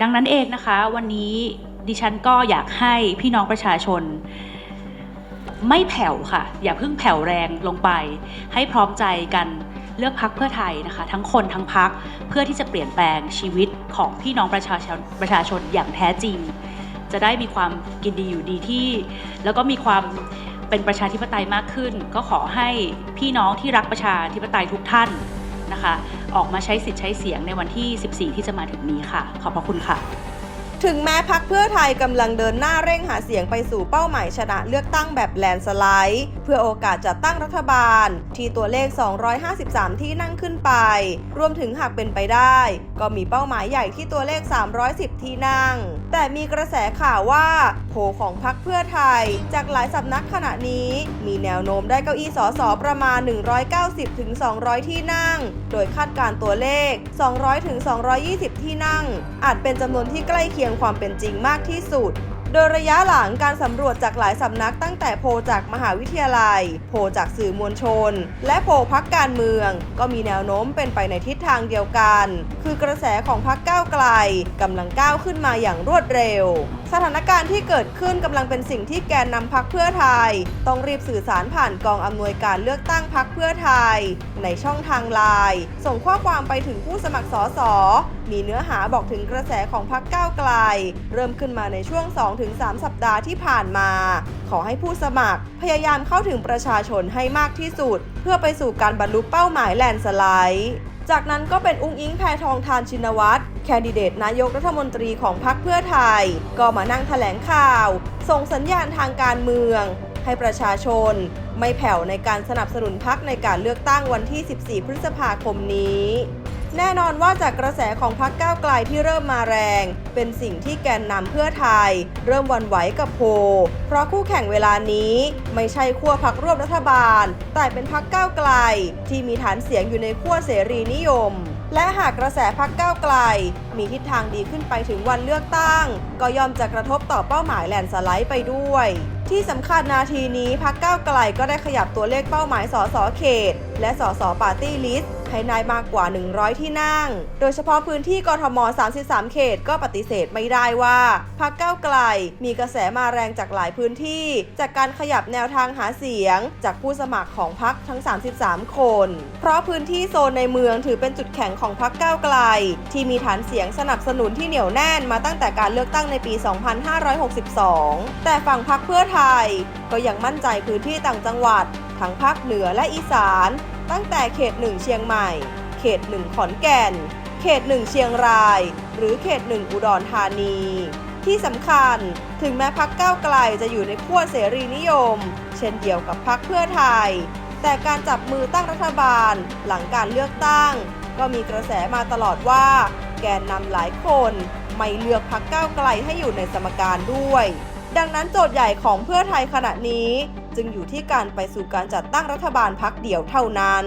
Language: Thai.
ดังนั้นเองนะคะ วันนี้ดิฉันก็อยากให้พี่น้องประชาชน ไม่แผ่วค่ะ อย่าเพิ่งแผ่วแรงลงไป ให้พร้อมใจกันเลือกพักเพื่อไทยนะคะ ทั้งคนทั้งพักเพื่อที่จะเปลี่ยนแปลงชีวิตของพี่น้องประชาชนประชาชนอย่างแท้จริง จะได้มีความกินดีอยู่ดีที่ แล้วก็มีความเป็นประชาธิปไตยมากขึ้น ก็ขอให้พี่น้องที่รักประชาธิปไตยทุกท่าน นะคะ ออกมาใช้สิทธิ์ใช้เสียงในวันที่ 14 ที่จะมาถึงนี้ค่ะ ขอบพระคุณค่ะ ถึงแม้พักเพื่อไทยกำลังเดินหน้าเร่งหาเสียงไปสู่เป้าหมายชนะเลือกตั้งแบบแลนสไลด์ เพื่อโอกาสจัดตั้งรัฐบาล ที่ตัวเลข 253 ที่นั่งขึ้นไป รวมถึงหากเป็นไปได้ ก็มีเป้าหมายใหญ่ที่ตัวเลข 310 ที่นั่ง แต่มีกระแสข่าวว่าโผของพักเพื่อไทย จากหลายสำนักขณะนี้ มีแนวโน้มได้เก้าอี้สสประมาณ 190-200 ที่นั่ง โดยคาดการ์ตัวเลข 200-220 ที่นั่ง อาจเป็นจำนวนที่ใกล้เคียงความเป็นจริงมากที่สุด โดยระยะหลังการสำรวจจากหลายสำนักตั้งแต่โพจากมหาวิทยาลัย โพจากสื่อมวลชน และโพพักการเมือง ก็มีแนวโน้มเป็นไปในทิศทางเดียวกัน คือกระแสของพักก้าวไกลกำลังก้าวขึ้นมาอย่างรวดเร็วสถานการณ์ที่เกิดขึ้นกำลังเป็นสิ่งที่แกนนำพักเพื่อไทย ต้องรีบสื่อสารผ่านกองอำนวยการเลือกตั้งพักเพื่อไทย ในช่องทางไลน์ส่งข้อความไปถึงผู้สมัครสอสอมีเนื้อหาบอกถึงกระแสของพักก้าวไกล เริ่มขึ้นมาในช่วง 2-3 สัปดาห์ที่ผ่านมา ขอให้ผู้สมัคร พยายามเข้าถึงประชาชนให้มากที่สุด เพื่อไปสู่การบรรลุเป้าหมายแลนสไลด์จากนั้นก็เป็นอุ้งอิงแพทองทานชินวัตรแคนดิเดตนายกรัฐมนตรีของพรรคเพื่อไทย ก็มานั่งแถลงข่าว ส่งสัญญาณทางการเมือง ให้ประชาชน ไม่แผ่วในการสนับสนุนพรรคในการเลือกตั้งวันที่ 14 พฤษภาคมนี้ แน่นอนว่าจากกระแสของพรรคก้าวไกลที่เริ่มมาแรง เป็นสิ่งที่แกนนำเพื่อไทย เริ่มวันไหวกับโพ เพราะคู่แข่งเวลานี้ไม่ใช่ขั้วพรรคร่วมรัฐบาล แต่เป็นพรรคก้าวไกล ที่มีฐานเสียงอยู่ในขั้วเสรีนิยม และหากกระแสพรรคก้าวไกล มีทิศทางดีขึ้นไปถึงวันเลือกตั้ง ก็ย่อมจะกระทบต่อเป้าหมายแลนสไลด์ไปด้วย ที่สำคัญนาทีนี้พรรคก้าวไกลก็ได้ขยับตัวเลขเป้าหมายสสเขต และสสปาร์ตี้ลิสต์ ให้นายมากกว่า 100 ที่นั่ง โดยเฉพาะพื้นที่กทม 33 เขตก็ปฏิเสธไม่ได้ว่าพรรคก้าวไกล มีกระแสมาแรงจากหลายพื้นที่ จากการขยับแนวทางหาเสียง จากผู้สมัครของพรรคทั้ง 33 คน เพราะพื้นที่โซนในเมืองถือเป็นจุดแข็งของพรรคก้าวไกล ที่มีฐานเสียงสนับสนุนที่เหนียวแน่นมาตั้งแต่การเลือกตั้งในปี 2562 แต่ฝั่งพรรคเพื่อไทย ก็ยังมั่นใจพื้นที่ต่างจังหวัดทั้งภาคเหนือและอีสาน ตั้งแต่เขต 1 เชียงใหม่ เขต 1 ขอนแก่น เขต 1 เชียงราย หรือเขต 1 อุดรธานี ที่สำคัญถึงแม้พักก้าวไกลจะอยู่ในขั้วเสรีนิยม เช่นเดียวกับพักเพื่อไทย แต่การจับมือตั้งรัฐบาลหลังการเลือกตั้ง ก็มีกระแสมาตลอดว่า แกนนำหลายคนไม่เลือกพักก้าวไกลให้อยู่ในสมการด้วย ดังนั้นโจทย์ใหญ่ของเพื่อไทยขณะนี้ จึงอยู่ที่การไปสู่การจัดตั้งรัฐบาลพักเดี่ยวเท่านั้น